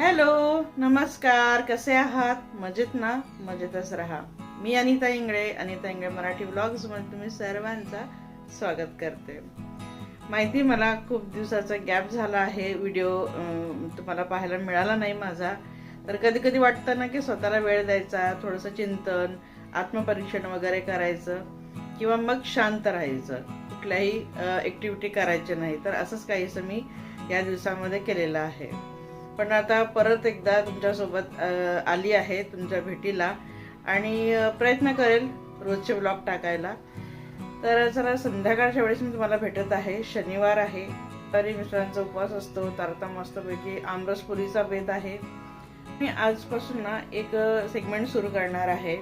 Hello नमस्कार कसे आहात? मजेत ना? मजेतच राहा. मी अनिता इंगळे अनिता इंगळे मराठी ब्लॉग्समध्ये तुम्ही सर्वांचा स्वागत करते. माहिती मला खूप दिवसाचा गॅप झाला आहे. व्हिडिओ तुम्हाला पाहायला मिळाला नाही माझा. तर कधी कधी वाटतं ना की स्वतःला वेळ द्यायचा थोडंसं चिंतन आत्मपरीक्षण वगैरे करायचं किंवा मग शांत राहायचं. कुठल्याही ॲक्टिव्हिटी करायच्या नाही. तर असंच काहीसं मी या दिवसामध्ये केलेलं आहे. पण आता परत एकदा तुमच्यासोबत आली आहे तुमच्या भेटीला. आणि प्रयत्न करेल रोजचे ब्लॉग टाकायला. तर जरा संध्याकाळच्या वेळेस मी तुम्हाला भेटत आहे. शनिवार आहे. तरी मिस्टरांचा उपवास असतो. तर आता मस्तपैकी आमरसपुरीचा बेत आहे. मी आजपासून ना एक सेगमेंट सुरू करणार आहे.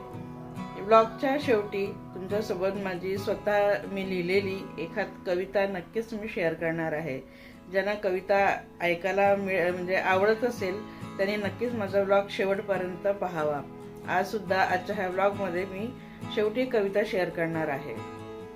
ब्लॉगच्या शेवटी तुमच्यासोबत माझी स्वतः मी लिहिलेली एखाद कविता नक्कीच मी शेअर करणार आहे. ज्यांना कविता ऐकायला मिळ म्हणजे आवडत असेल त्यांनी नक्कीच माझा ब्लॉग शेवटपर्यंत पाहावा. आज सुद्धा आजच्या ह्या ब्लॉगमध्ये मी शेवटी कविता शेअर करणार आहे.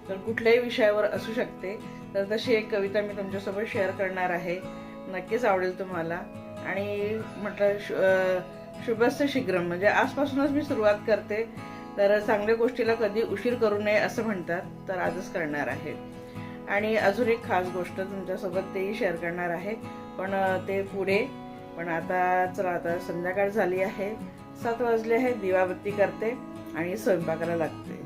तर कुठल्याही विषयावर असू शकते तर तशी एक कविता मी तुमच्यासोबत शेअर करणार आहे. नक्कीच आवडेल तुम्हाला. आणि म्हटलं शु अं, शीघ्रम म्हणजे आजपासूनच मी सुरुवात करते. तर चांगल्या गोष्टीला कधी उशीर करू नये असं म्हणतात तर आजच करणार आहे. आणि अजून एक खास गोष्ट तुमच्यासोबत तेही शेअर करणार आहे. पण ते पुढे. पण आता चला आता संध्याकाळ झाली आहे. सात वाजले आहे दिवाबत्ती करते आणि स्वयंपाकाला लागते.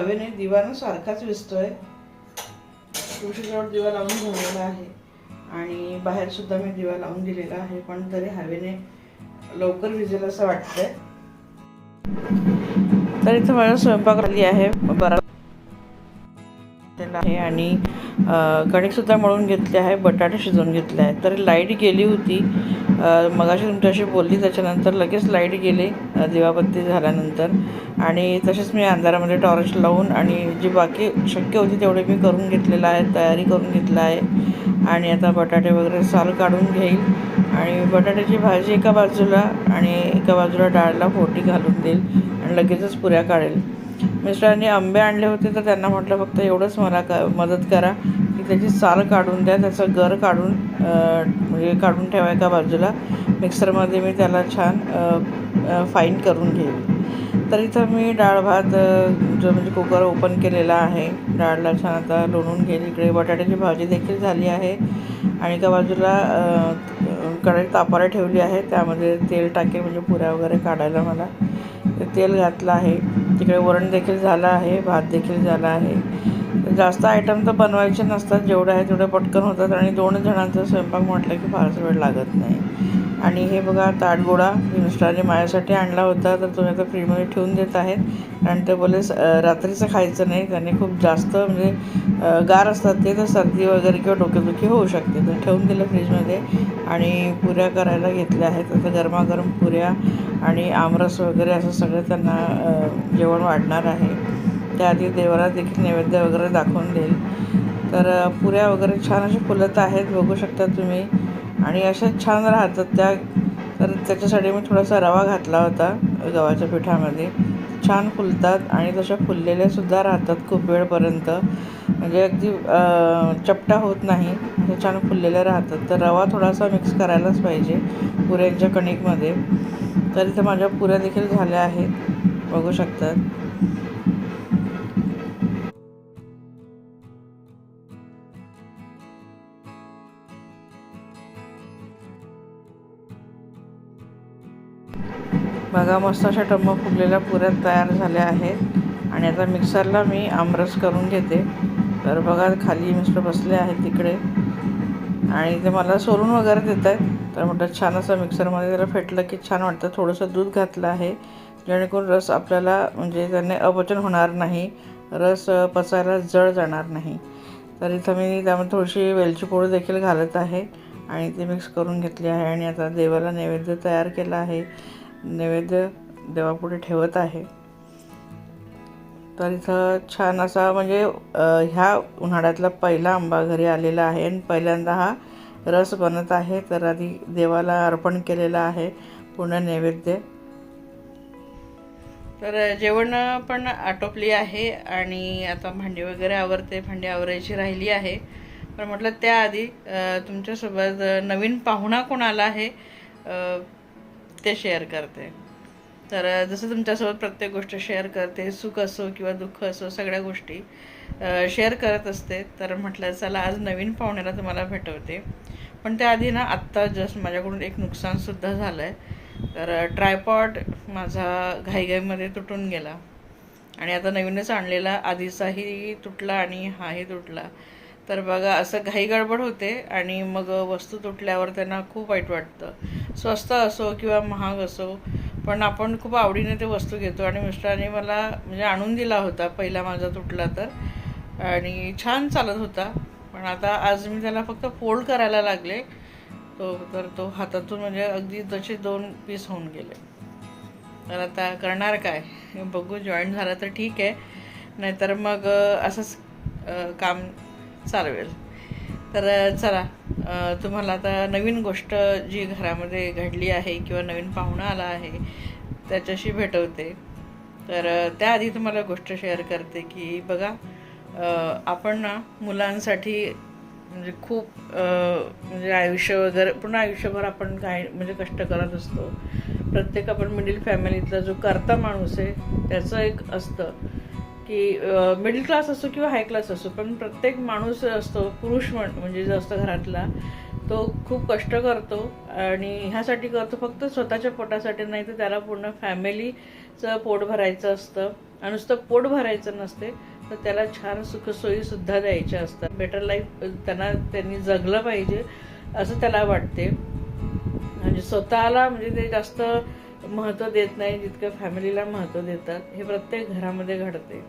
हवेने दिवा ना सारखाच विसतोय तुळशीजवळ दिवा लावून ठेवलेला आहे. आणि बाहेर सुद्धा मी दिवा लावून दिलेला आहे पण तरी हवेने लवकर विजेल असं वाटतंय. तर इथं माझा स्वयंपाक आली आहे बरा आहे आणि कणिकसुद्धा मळून घेतले आहे बटाटे शिजवून घेतले आहे तर लाइट गेली होती मगाशी तुमच्याशी बोलली त्याच्यानंतर लगेच लाइट गेली दिवाबत्ती झाल्यानंतर. आणि तसेच मी अंधारामध्ये टॉर्च लावून आणि जी बाकी शक्य होती तेवढे मी करून घेतलेलं आहे तयारी करून घेतलं आहे. आणि आता बटाटे वगैरे साल काढून घेईल. आणि बटाट्याची भाजी एका बाजूला आणि एका बाजूला डाळला फोटी घालून देईल आणि लगेचच पुऱ्या काढेल. मिस्टरांनी आंबे आणले होते तर त्यांना म्हटलं फक्त एवढंच मला क मदत करा. त्याची साल काढून द्या त्याचं गर काढून म्हणजे काढून ठेवा एका बाजूला. मिक्सरमध्ये मी त्याला छान फाईन करून घेईल. तर इथं मी डाळ भात जो म्हणजे कुकर ओपन केलेला आहे डाळला छान आता लोणून घेईल. इकडे बटाट्याची भाजी देखील झाली आहे. आणि एका बाजूला कढई तापाला ठेवली आहे. त्यामध्ये तेल टाकेल म्हणजे पुऱ्या वगैरे काढायला मला. तेल घातलं आहे. तिकडे वरण देखील झालं आहे भात देखील झाला आहे. जास्त आयटम तर बनवायचे नसतात जेवढे आहे तेवढे पटकन होतात आणि दोन जणांचा स्वयंपाक म्हटलं की फारसा वेळ लागत नाही. आणि हे बघा ताटगोळा मिस्टरांनी माझ्यासाठी आणला होता तर तुम्ही आता फ्रीजमध्ये ठेवून देत आहेत. आणि ते बोले स- रात्रीचं खायचं नाही त्याने खूप जास्त म्हणजे गार असतात ते तर सर्दी वगैरे किंवा डोकेदुखी होऊ शकते. तर ठेवून दिलं फ्रीजमध्ये आणि पुऱ्या करायला घेतल्या आहेत. आता गरमागरम पुऱ्या आणि आमरस वगैरे असं सगळं त्यांना जेवण वाढणार आहे. त्याआधी देवाला देखील नैवेद्य वगैरे दाखवून देईल. तर पुऱ्या वगैरे छान अशा फुलत आहेत बघू शकता तुम्ही. आणि अशा छान राहतात त्या. तर त्याच्यासाठी मी थोडासा रवा घातला होता गव्हाच्या पिठामध्ये. छान फुलतात आणि तशा फुललेल्या सुद्धा राहतात खूप वेळपर्यंत. म्हणजे अगदी चपटा होत नाही अशा छान फुललेल्या राहतात. तर रवा थोडासा मिक्स करायलाच पाहिजे पुऱ्यांच्या कणिकमध्ये. तर इथं माझ्या पुऱ्या देखील झाल्या आहेत. बघू शकतात. बघा मस्त अशा टम्म फुगलेल्या पुऱ्या तयार झाल्या आहेत. आणि आता मिक्सरला मी आमरस करून घेते. तर बघा खाली मिस्टर बसले आहेत तिकडे. आणि ते मला सोलून वगैरे देत आहेत. तर म्हटलं छान असं मिक्सरमध्ये त्याला फेटलं की छान वाटतं. थोडंसं दूध घातलं आहे. जेणेकरून रस आपल्याला म्हणजे त्याने अपचन होणार नाही. रस पचायला जळ जाणार नाही. तर इथं मी त्यामध्ये थोडीशी वेलची देखील घालत आहे. आणि ती मिक्स करून घेतली आहे. आणि आता देवाला नैवेद्य तयार केला आहे. नैवेद्य देवापुढे ठेवत आहे. तर इथं छान असा म्हणजे ह्या उन्हाळ्यातला पहिला आंबा घरी आलेला आहे आणि पहिल्यांदा हा रस बनत आहे. तर आधी देवाला अर्पण केलेला आहे पूर्ण नैवेद्य. तर जेवण पण आटोपली आहे आणि आता भांडी वगैरे आवरते भांडी आवरायची राहिली आहे. पण म्हटलं त्याआधी तुमच्यासोबत नवीन पाहुणा कोण आला आहे ते शेअर करते. तर जसं तुमच्यासोबत प्रत्येक गोष्ट शेअर करते सुख असो किंवा दुःख असो सगळ्या गोष्टी शेअर करत असते. तर म्हटलं चला आज नवीन पाहुण्याला तुम्हाला भेटवते. पण त्याआधी ना आत्ता जस्ट माझ्याकडून एक नुकसानसुद्धा झालं आहे तर ट्रायपॉड माझा घाईघाईमध्ये तुटून गेला. आणि आता नवीनच आणलेला आधीचाही तुटला आणि हाही तुटला. तर बघा असं घाई गडबड होते आणि मग वस्तू तुटल्यावर त्यांना खूप वाईट वाटतं. स्वस्त असो किंवा महाग असो पण आपण खूप आवडीने ते वस्तू घेतो. आणि मिस्टरांनी मला म्हणजे आणून दिला होता पहिला माझा तुटला तर. आणि छान चालत होता. पण आता आज मी त्याला फक्त फोल्ड करायला लागले. तो तर तो हातातून म्हणजे अगदी तसे दोन पीस होऊन गेले. तर आता करणार काय? बघू जॉईन झाला तर ठीक आहे. नाहीतर मग असंच काम चालवेल. तर चला तुम्हाला आता नवीन गोष्ट जी घरामध्ये घडली आहे किंवा नवीन पाहुणा आला आहे त्याच्याशी भेटवते. तर त्याआधी तुम्हाला गोष्ट शेअर करते की बघा आपण ना मुलांसाठी म्हणजे खूप म्हणजे आयुष्य वगैरे पूर्ण आयुष्यभर आपण काय म्हणजे कष्ट करत असतो. प्रत्येक आपण मिडल फॅमिलीतला जो करता माणूस आहे त्याचं एक असतं. की मिडल क्लास असो किंवा हाय क्लास असो पण प्रत्येक माणूस असतो पुरुष म्हण म्हणजे जो असतो घरातला तो खूप कष्ट करतो आणि ह्यासाठी करतो फक्त स्वतःच्या पोटासाठी नाही तर त्याला पूर्ण फॅमिलीचं पोट भरायचं असतं. आणि नुसतं पोट भरायचं नसते तर त्याला छान सुखसोयीसुद्धा द्यायच्या असतात. बेटर लाईफ त्यांना त्यांनी जगलं पाहिजे असं त्याला वाटते. म्हणजे स्वतःला म्हणजे ते जास्त महत्त्व देत नाही जितकं फॅमिलीला महत्त्व देतात हे प्रत्येक घरामध्ये घडते.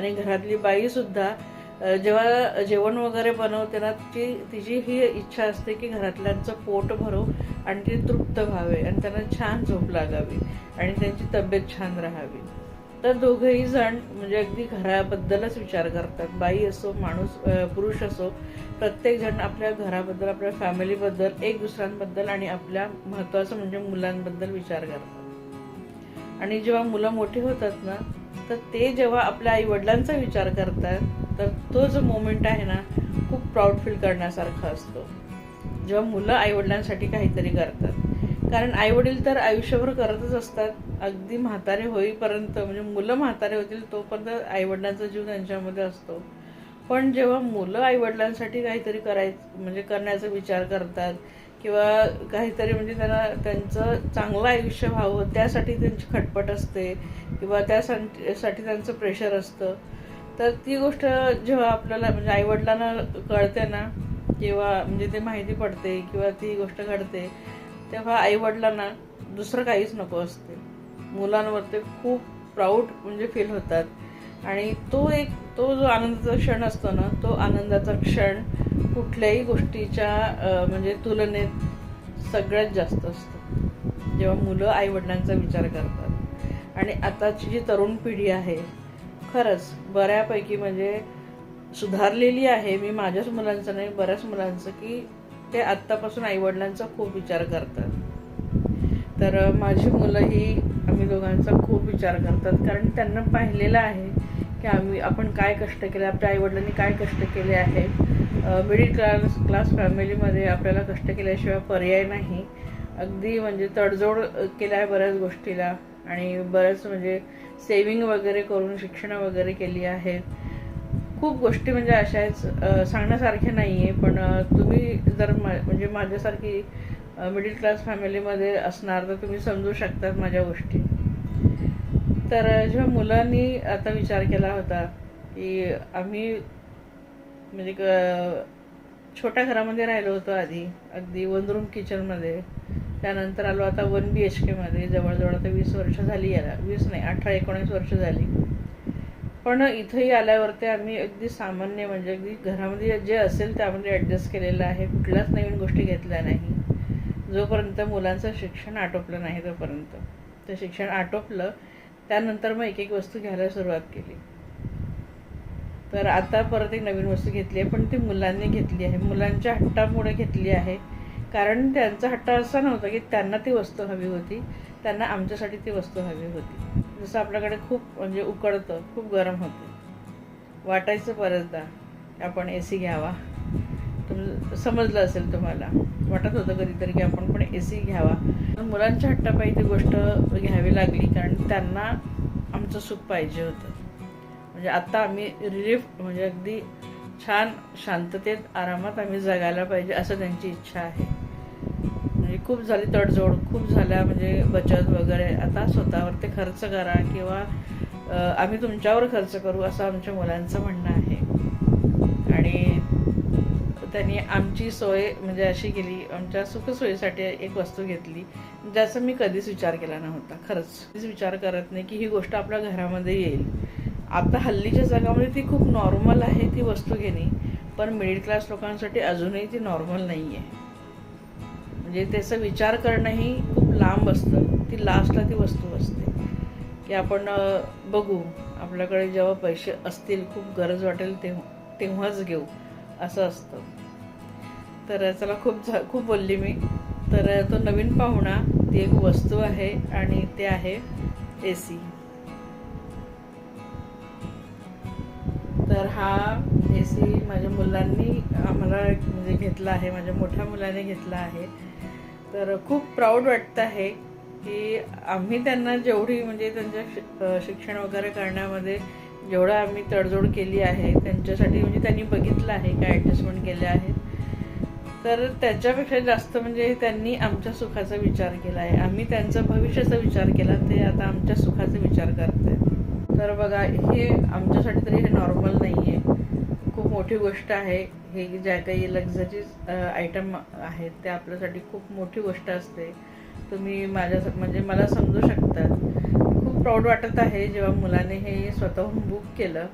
आणि घरातली बाईसुद्धा जेव्हा जेवण वगैरे बनवते ना ती तिची ही इच्छा असते की घरातल्यांचं पोट भरो आणि ती तृप्त व्हावे आणि त्यांना छान झोप लागावी आणि त्यांची तब्येत छान राहावी. तर दोघंही जण म्हणजे अगदी घराबद्दलच विचार करतात. बाई असो माणूस पुरुष असो प्रत्येक जण आपल्या घराबद्दल आपल्या फॅमिलीबद्दल एक दुसऱ्यांबद्दल आणि आपल्या महत्त्वाचं म्हणजे मुलांबद्दल विचार करतात. आणि जेव्हा मुलं मोठी होतात ना तर ते जेव्हा आपल्या आई वडिलांचा विचार करतात तर तो जो मोमेंट आहे ना खूप प्राऊड फील करण्यासारखा असतो. जेव्हा मुलं आईवडिलांसाठी काहीतरी करतात. कारण आईवडील तर आयुष्यभर करतच असतात. अगदी म्हातारे होईपर्यंत म्हणजे मुलं म्हातारे होतील तोपर्यंत आईवडिलांचा जीव त्यांच्यामध्ये असतो. पण जेव्हा मुलं आईवडिलांसाठी काहीतरी करायचं म्हणजे करण्याचा विचार करतात किंवा काहीतरी म्हणजे त्यांना त्यांचं चांगलं आयुष्य व्हावं त्यासाठी त्यांची खटपट असते किंवा त्यासाठी साठी त्यांचं प्रेशर असतं. तर ती गोष्ट जेव्हा आपल्याला म्हणजे आईवडिलांना कळते ना किंवा म्हणजे ते माहिती पडते किंवा ती गोष्ट घडते तेव्हा आईवडिलांना दुसरं काहीच नको असते. मुलांवर ते खूप प्राऊड म्हणजे फील होतात. आणि तो एक तो जो आनंदाचा क्षण असतो ना तो आनंदाचा क्षण कुठल्याही गोष्टीच्या म्हणजे तुलनेत सगळ्यात जास्त असतो. जेव्हा मुलं आईवडिलांचा विचार करतात. आणि आताची जी तरुण पिढी आहे खरंच बऱ्यापैकी म्हणजे सुधारलेली आहे. मी माझ्याच मुलांचं नाही बऱ्याच मुलांचं की ते आत्तापासून आईवडिलांचा खूप विचार करतात. तर माझी मुलंही आम्ही दोघांचा खूप विचार करतात. कारण त्यांना पाहिलेलं आहे की आम्ही आपण काय कष्ट केले आपल्या आईवडिलांनी काय कष्ट केले आहे मिडिल क्लास क्लास फॅमिलीमध्ये आपल्याला कष्ट केल्याशिवाय पर्याय नाही. अगदी म्हणजे तडजोड केला आहे बऱ्याच गोष्टीला आणि बऱ्याच म्हणजे सेविंग वगैरे करून शिक्षण वगैरे केली आहेत. खूप गोष्टी म्हणजे अशा आहेत सांगण्यासारख्या नाही आहे पण तुम्ही जर मा म्हणजे माझ्यासारखी मिडल क्लास फॅमिलीमध्ये असणार तर तुम्ही समजू शकतात माझ्या गोष्टी. तर जेव्हा मुलांनी आता विचार केला होता की आम्ही म्हणजे क- छोट्या घरामध्ये राहिलो होतो आधी अगदी वन रूम किचनमध्ये त्यानंतर आलो आता वन बी एच केमध्ये जवळजवळ आता वीस वर्ष झाली याला. वीस नाही अठरा एकोणीस वर्ष झाली. पण इथंही आल्यावरती आम्ही अगदी सामान्य म्हणजे अगदी घरामध्ये जे असेल त्यामध्ये ॲडजस्ट केलेलं आहे. कुठल्याच नवीन गोष्टी घेतल्या नाही. जोपर्यंत मुलांचं शिक्षण आटोपलं नाही तोपर्यंत. ते शिक्षण आटोपलं त्यानंतर मग एक एक वस्तू घ्यायला सुरुवात केली. तर आता परत एक नवीन वस्तू घेतली आहे पण ती मुलांनी घेतली आहे. मुलांच्या हट्टामुळे घेतली आहे. कारण त्यांचा हट्टा असा नव्हता की त्यांना ती वस्तू हवी होती त्यांना आमच्यासाठी ती वस्तू हवी होती. जसं आपल्याकडे खूप म्हणजे उकडतं खूप गरम होतं. वाटायचं बऱ्याचदा आपण ए सी घ्यावा. तुम समजलं असेल तुम्हाला. वाटत होतं कधीतरी की आपण पण ए सी घ्यावा. पण मुलांच्या हट्टापायी ती गोष्ट घ्यावी लागली कारण त्यांना आमचं सुख पाहिजे होतं. म्हणजे आत्ता आम्ही रिलीफ म्हणजे अगदी छान शांततेत आरामात आम्ही जगायला पाहिजे असं त्यांची इच्छा आहे. म्हणजे खूप झाली तडजोड खूप झाल्या म्हणजे बचत वगैरे. आता स्वतःवर ते खर्च करा किंवा आम्ही तुमच्यावर खर्च करू असं आमच्या मुलांचं म्हणणं आहे. त्यांनी आमची सोय म्हणजे अशी केली आमच्या सुखसोयीसाठी एक वस्तू घेतली ज्याचा मी कधीच विचार केला नव्हता खरंच. कधीच विचार करत नाही की ही गोष्ट आपल्या घरामध्ये येईल. आता हल्लीच्या जगामध्ये ती खूप नॉर्मल आहे ती वस्तू घेणे पण मिडल क्लास लोकांसाठी अजूनही ती नॉर्मल नाही आहे म्हणजे त्याचा विचार करणंही खूप लांब असतं. ती लास्टला ती वस्तू असते. की आपण बघू आपल्याकडे जेव्हा पैसे असतील खूप गरज वाटेल तेव्हा तेव्हाच घेऊ. असं असतं. तर चला खूप झा खूप बोलली मी. तर तो नवीन पाहुणा ती एक वस्तू आहे आणि ते आहे ए सी तर हा ए सी माझ्या मुलांनी आम्हाला म्हणजे घेतला आहे माझ्या मोठ्या मुलाने घेतला आहे. तर खूप प्राऊड वाटतं आहे की आम्ही त्यांना जेवढी म्हणजे त्यांच्या शिक्षण वगैरे करण्यामध्ये जेवढं आम्ही तडजोड केली आहे त्यांच्यासाठी म्हणजे त्यांनी बघितलं आहे काय ॲडजस्टमेंट केल्या आहेत. तर त्याच्यापेक्षा जास्त म्हणजे त्यांनी आमच्या सुखाचा विचार केला आहे. आम्ही त्यांचा भविष्याचा विचार केला ते आता आमच्या सुखाचा विचार करत आहेत तर बघा हे आमच्यासाठी तरी हे नॉर्मल नाही आहे खूप मोठी गोष्ट आहे. हे ज्या काही लक्झरी आयटम आहेत ते आपल्यासाठी खूप मोठी गोष्ट असते. तुम्ही माझ्या म्हणजे मला समजू शकतात. प्राऊड वाटत आहे जेव्हा मुलाने हे स्वतःहून बुक केलं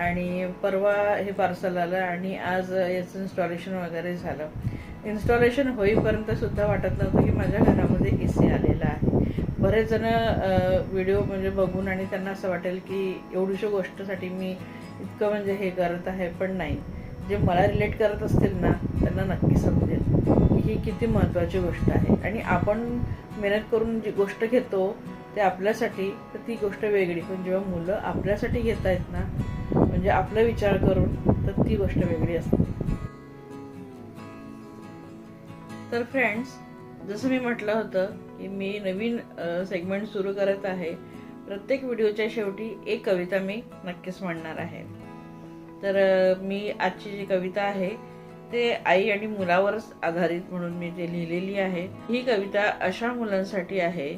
आणि परवा हे पार्सल आलं आणि आज याचं इन्स्टॉलेशन वगैरे झालं. इन्स्टॉलेशन होईपर्यंत सुद्धा वाटत नव्हतं की माझ्या घरामध्ये ए सी आलेला आहे. बरेच जण व्हिडिओ म्हणजे बघून आणि त्यांना असं वाटेल की एवढीशा गोष्टीसाठी मी इतकं म्हणजे हे करत आहे पण नाही. जे मला रिलेट करत असतील ना त्यांना नक्की समजेल की ही किती महत्त्वाची गोष्ट आहे. आणि आपण मेहनत करून जी गोष्ट घेतो ते आपल्यासाठी तर ती गोष्ट वेगळी. पण जेव्हा मुलं आपल्यासाठी घेत आहेत ना म्हणजे आपला विचार करून तर ती गोष्ट वेगळी असते. तर फ्रेंड्स जसं मी म्हटलं होतं की मी नवीन सेगमेंट सुरू करत आहे. प्रत्येक व्हिडिओच्या शेवटी एक कविता मी नक्कीच म्हणणार आहे. तर मी आजची जी कविता आहे ते आई आणि मुलावरच आधारित म्हणून मी ते लिहिलेली आहे. ही कविता अशा मुलांसाठी आहे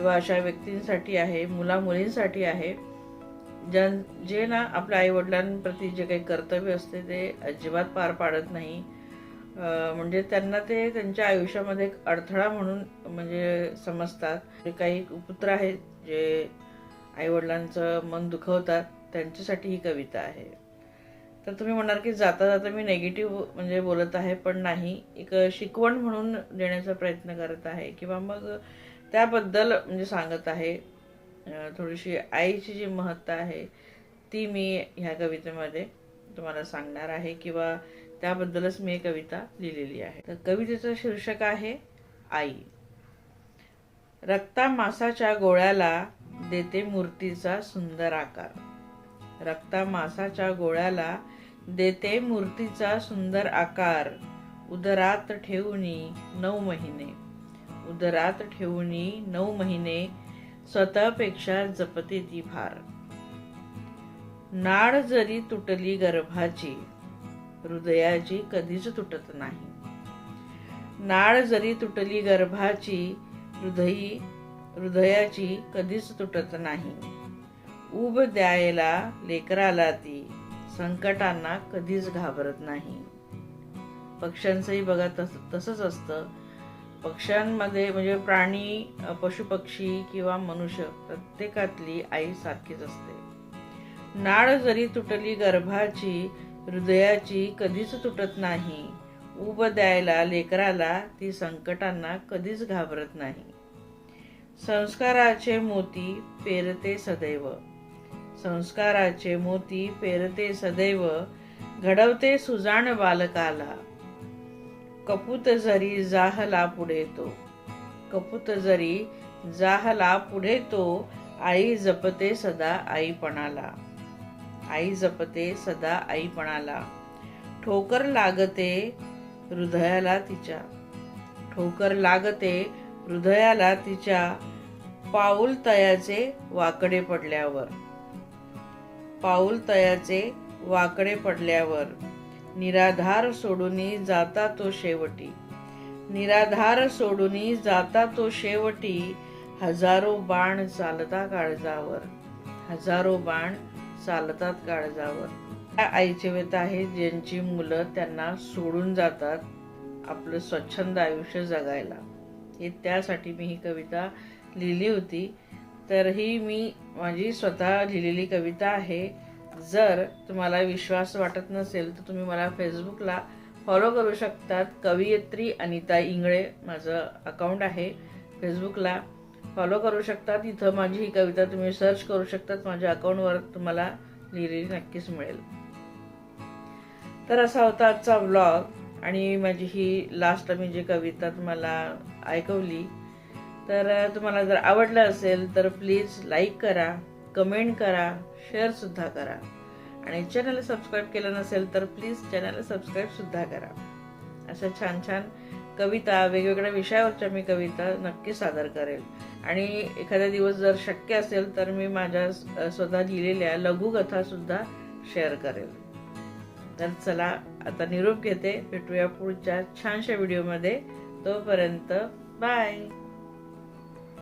किंवा अशा व्यक्तींसाठी आहे मुला मुलींसाठी आहे ज्या जे ना आपल्या आईवडिलांप्रती जे काही कर्तव्य असते ते अजिबात पार पाडत नाही. म्हणजे त्यांना ते त्यांच्या आयुष्यामध्ये एक अडथळा म्हणून म्हणजे समजतात. जे काही पुत्र आहेत जे आईवडिलांचं मन दुखवतात त्यांच्यासाठी ही कविता आहे. तर तुम्ही म्हणाल की जाता जाता मी नेगेटिव्ह म्हणजे बोलत आहे पण नाही. एक शिकवण म्हणून देण्याचा प्रयत्न करत आहे. किंवा मग त्याबद्दल म्हणजे सांगत आहे. थोडीशी आईची जी महत्ता आहे ती मी ह्या कवितेमध्ये तुम्हाला सांगणार आहे किंवा त्याबद्दलच मी कविता लिहिलेली आहे. तर कवितेचं शीर्षक आहे आई. रक्ता मासाच्या गोळ्याला देते मूर्तीचा सुंदर आकार. रक्ता मासाच्या गोळ्याला देते मूर्तीचा सुंदर आकार. उदरात ठेवणी नऊ महिने. उदरात ठेवून नऊ महिने स्वतःपेक्षा जपते ती फार नाड जरी तुटली गर्भाची हृदयाची कधीच तुटत नाही. नाळ जरी तुटली गर्भाची हृदयी हृदयाची कधीच तुटत नाही. उब द्यायला लेकराला ती संकटांना कधीच घाबरत नाही. पक्ष्यांचंही बघा तस तसंच असतं. पक्ष्यांमध्ये म्हणजे प्राणी पशुपक्षी किंवा मनुष्य प्रत्येकातली आई सारखीच असते. नाळ जरी तुटली गर्भाची हृदयाची कधीच तुटत नाही. उब द्यायला लेकराला ती संकटांना कधीच घाबरत नाही. संस्काराचे मोती पेरते सदैव. संस्काराचे मोती पेरते सदैव. घडवते सुजाण बालकाला. कपूत जरी जाहला पुढे तो. कपूत जरी जाहला पुढे तो आई जपते सदा आईपणाला. आई जपते सदा आईपणाला. ठोकर लागते हृदयाला तिच्या. ठोकर लागते हृदयाला तिच्या पाऊल तयाचे वाकडे पडल्यावर. पाऊल तयाचे वाकडे पडल्यावर. निराधार सोडूनी जाता तो शेवटी. निराधार सोडूनी जाता तो शेवटी हजारो बाण चालता काळजावर. हजारो बाण चालतात काळजावर. त्या आईचे वेत आहे ज्यांची मुलं त्यांना सोडून जातात आपलं स्वच्छंद आयुष्य जगायला. हे त्यासाठी मी ही कविता लिहिली होती. तर ही मी माझी स्वतः लिहिलेली कविता आहे जर तुम्हाला विश्वास वाटत नसेल तर तुम्ही मला फेसबुकला फॉलो करू शकतात. कवयित्री अनिता इंगळे माझं अकाउंट आहे. फेसबुकला फॉलो करू शकतात. इथं माझी ही कविता तुम्ही सर्च करू शकतात. माझ्या अकाउंटवर तुम्हाला लिहिलेली नक्कीच मिळेल. तर असा होता आजचा व्लॉग आणि माझी ही लास्ट मी जी कविता तुम्हाला ऐकवली. तर तुम्हाला जर आवडलं असेल तर प्लीज लाईक करा. कमेंट करा शेअरसुद्धा करा. आणि चॅनल सबस्क्राईब केलं नसेल तर प्लीज चॅनल सबस्क्राईबसुद्धा करा. अशा छान छान कविता वेगवेगळ्या विषयावरच्या मी कविता नक्की सादर करेल. आणि एखादा दिवस जर शक्य असेल तर मी माझ्या स्वतः लिहिलेल्या लघुकथासुद्धा शेअर करेल. तर चला आता निरोप घेते. भेटूया पुढच्या छानशा व्हिडिओमध्ये तोपर्यंत बाय